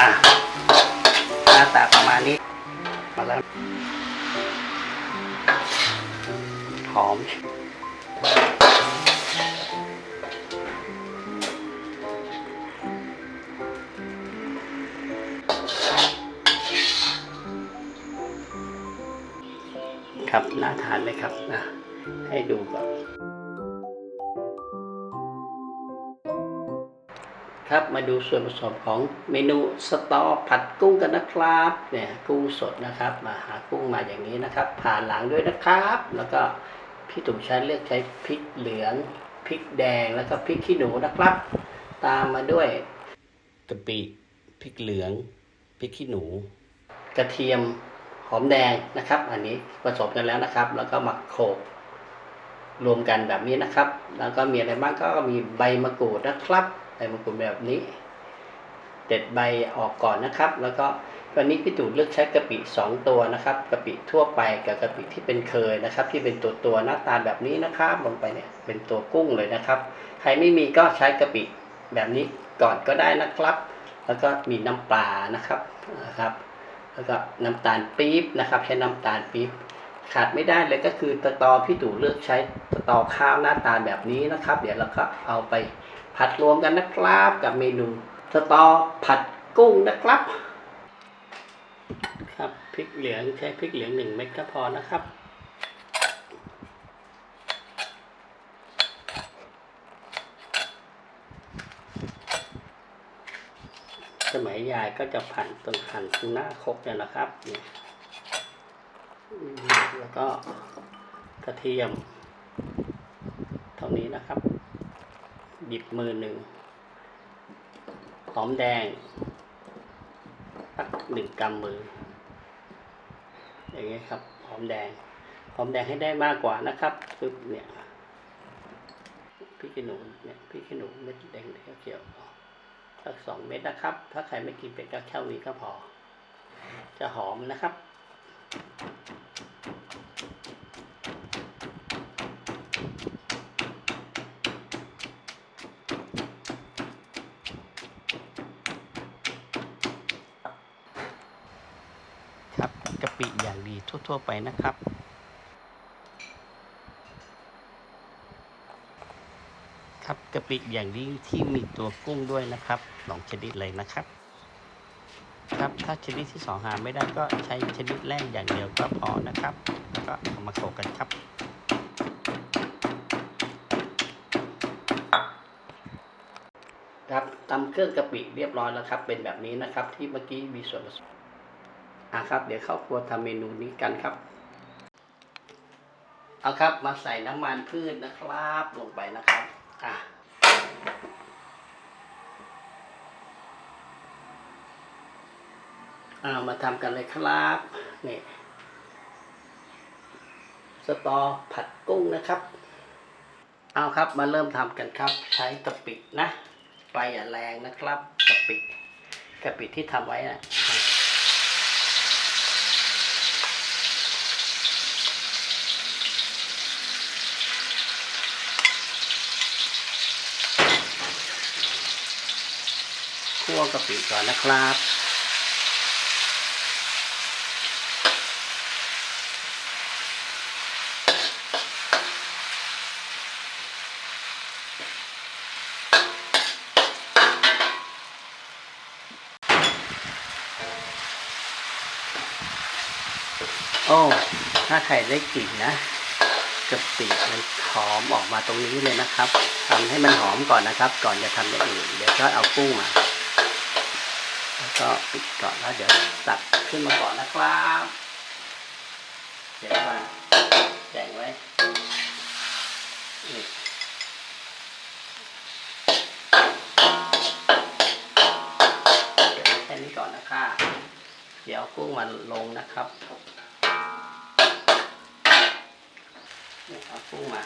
อะหน้าตาประมาณนี้ มาแล้ว หอม ครับน่าทานไหมครับนะให้ดูก่อน ครับมาดูส่วนผสมของเมนูสตอผัดกุ้งกันนะครับเนี่ยกุ้งสดนะครับ มาหากุ้งมาอย่างนี้นะครับ ผ่าหลังด้วยนะครับ แล้วก็พี่ตุ่มใช้เลือกใช้พริกเหลืองพริกแดงแล้วก็พริกขี้หนูนะครับ ตามมาด้วยกะปิพริกเหลืองพริกขี้หนู กระเทียมหอมแดงนะครับ อันนี้ผสมกันแล้วนะครับ แล้วก็หมักโขลกรวมกันแบบนี้นะครับ แล้วก็มีอะไรบ้างก็มีใบมะกรูดนะครับ มะกรูดแบบนี้เด็ดใบออกก่อนนะครับ แล้วก็วันนี้พี่ตู่เลือกใช้กะปิสองตัวนะครับกะปิทั่วไปกับกะปิที่เป็นเคยนะครับ ที่เป็นตัวตัวหน้าตาแบบนี้นะครับ ลงไปเนี่ยเป็นตัวกุ้งเลยนะครับ ใครไม่มีก็ใช้กะปิแบบนี้ก่อนก็ได้นะครับ แล้วก็มีน้ำปลานะครับนะครับ แล้วก็น้ำตาลปี๊บนะครับ ใช้น้ำตาลปี๊บขาดไม่ได้เลยก็คือตะตอพี่ตู่เลือกใช้ตะตอข้าวหน้าตาแบบนี้นะครับ เดี๋ยวเราก็เอาไป ผัดรวมกันนะครับกับเมนูสตอผัดกุ้งนะครับ ครับพริกเหลืองใช้พริกเหลืองหนึ่งเม็ดก็พอนะครับสมัยยายก็จะผันตรงหั่นตรงหน้าครกเนี่ยนะครับ แล้วก็กระเทียม เท่านี้นะครับ หยิบมือหนึ่งหอมแดงสักหนึ่งกำมือ อย่างเงี้ยครับ หอมแดง หอมแดงให้ได้มากกว่านะครับปึ๊บเนี่ยพริกขี้หนูเนี่ยพริกขี้หนูเม็ดแดงเขียวๆสักสองเม็ดนะครับ ถ้าใครไม่กินเป็ดก็แค่นี้ก็พอ จะหอมนะครับครับกะปิอย่างดี ทั่ว ๆ ไปนะครับ ครับกะปิอย่างนี้ที่มีตัวกุ้งด้วยนะครับสองชนิดเลยนะครับ ครับถ้าชนิดที่สองหาไม่ได้ก็ใช้ชนิดแรกอย่างเดียวก็พอนะครับแล้วก็เอามาโขลกกันครับครับตำเครื่องกะปิเรียบร้อยแล้วครับ เป็นแบบนี้นะครับที่เมื่อกี้มีส่วนผสม อะครับ เดี๋ยวเข้าครัวทำเมนูนี้กันครับ เอาครับมาใส่น้ำมันพืชนะครับ ลงไปนะครับอะเอามาทำกันเลยครับนี่สตอผัดกุ้งนะครับ เอาครับมาเริ่มทำกันครับ ใช้กะปินะไฟอย่าแรงนะครับกะปิกะปิที่ทำไว้นะคั่ วกะปิก่อนนะครับ โอ้ ถ้าใครได้กลิ่นนะกะปิมันหอมออกมาตรงนี้เลยนะครับทำให้มันหอมก่อนนะครับ ก่อนจะทำอย่างอื่นเดี๋ยวก็เอากุ้งมา แล้วก็ปิดก่อนแล้วเดี๋ยวตักขึ้นมาก่อนนะครับเดี๋ยวมาแบ่งไว้เดี๋ยวแค่นี้ก่อนนะคะเดี๋ยวกุ้งมาลงนะครับนี่เอากุ้งมา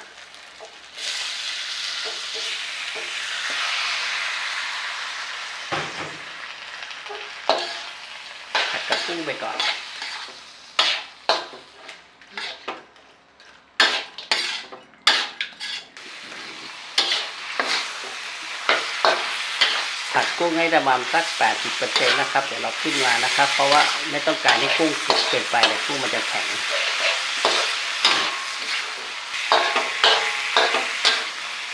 ผัดกับกุ้ง ไปก่อนผัดกุ้งให้ประมาณสักแปดสิบเปอร์เซ็นต์นะครับ เดี๋ยวเราขึ้นมานะครับ เพราะว่าไม่ต้องการให้กุ้งสุกเกินไปเดี๋ยวกุ้งมันจะแข็ง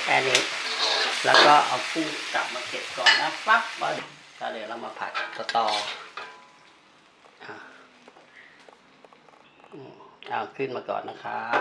แค่นี้ แล้วก็เอากุ้งกลับมาเก็บก่อนนะครับก็เดี๋ยวเรามาผัดสตออะอืม เอาขึ้นมาก่อนนะครับ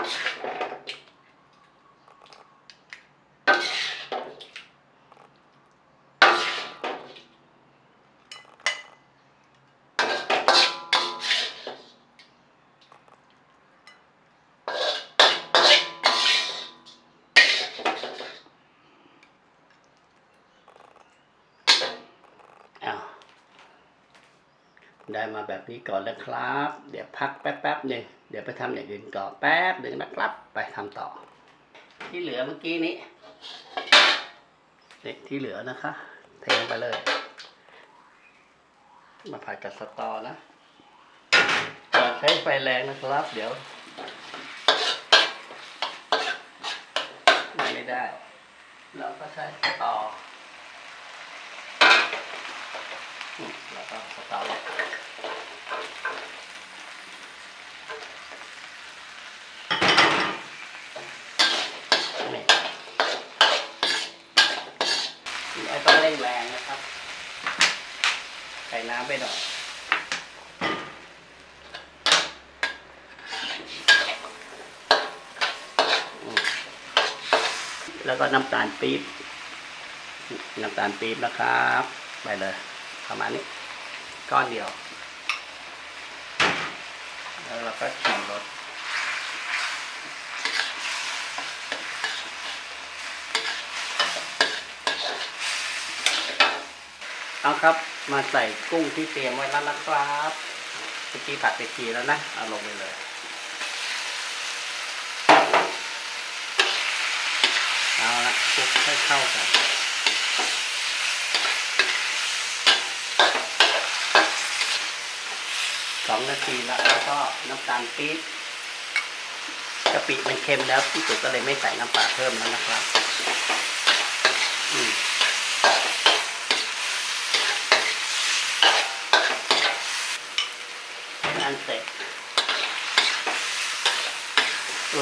ได้มาแบบนี้ก่อนแล้วครับ เดี๋ยวพักแป๊บๆหนึ่งเดี๋ยวไปทำอย่างอื่นต่อนแป๊บหนึ่งนะครับ ไปทำต่อ ที่เหลือเมื่อกี้นี้นี่ที่เหลือนะคะ เทลงไปเลย มาผัดกับสตอนะอย่าใช้ไฟแรงนะครับ เดี๋ยว ไม่ได้ เราก็ใช้สตอ อืม แล้วก็สตาร์ทไม่ต้องเร่งแรงนะครับ ใส่น้ำไปหน่อยแล้วก็น้ำตาลปี๊บน้ำตาลปี๊บนะครับ ไปเลยประมาณนี้ ก้อนเดียว แล้วเราก็ชิมรสเอาครับ มาใส่กุ้งที่เตรียมไว้แล้วนะครับเมื่อกี้ผัดไปทีแล้วนะ เอาลงไปเลยเอาละคลุกให้เข้ากัน สองนาทีแล้วแล้วก็น้ำตาลปี๊บกะปิมันเค็มแล้วพี่สุก็เลยไม่ใส่น้ำปลาเพิ่มแล้วนะครับอืมอันเสร็จ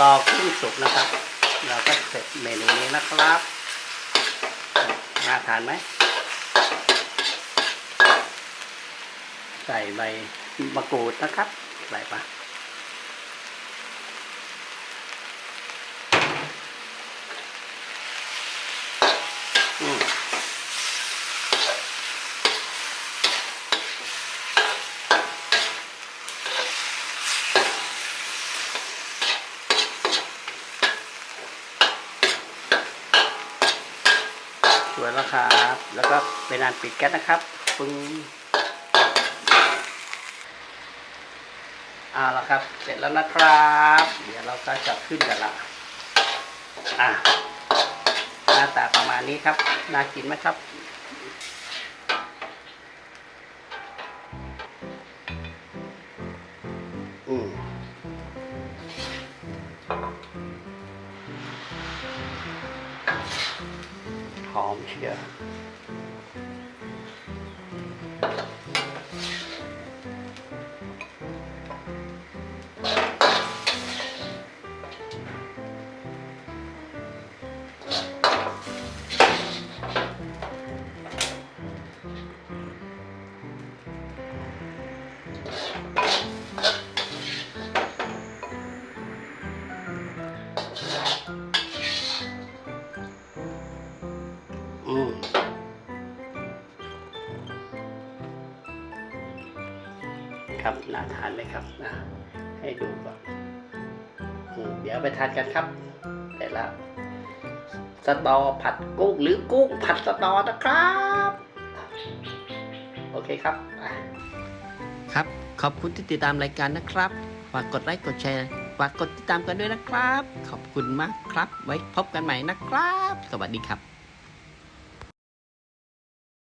รอขึ้นสุกนะครับ เราก็เสร็จเมนูนี้นะครับ น่าทานไหม ใส่ใบ มะกรูดนะครับใส่ปะอืมสวยแล้วครับ แล้วก็เป็นอันปิดแก๊สนะครับปึ้ง เอาละครับ เสร็จแล้วนะครับ เดี๋ยวเราก็จะขึ้นกันละอะหน้าตาประมาณนี้ครับ น่ากินไหมครับ อืมหอมเชียว อืมครับน่าทานไหมครับนะให้ดูก่อนเดี๋ยวไปทานกันครับเสร็จแล้วสตอผัดกุ้งหรือกุ้งผัดสตอนะครับ โอเคครับ ครับขอบคุณที่ติดตามรายการนะครับฝากกดไลค์กดแชร์ ฝากกดติดตามกันด้วยนะครับ ขอบคุณมากครับ ไว้พบกันใหม่นะครับ สวัสดีครับ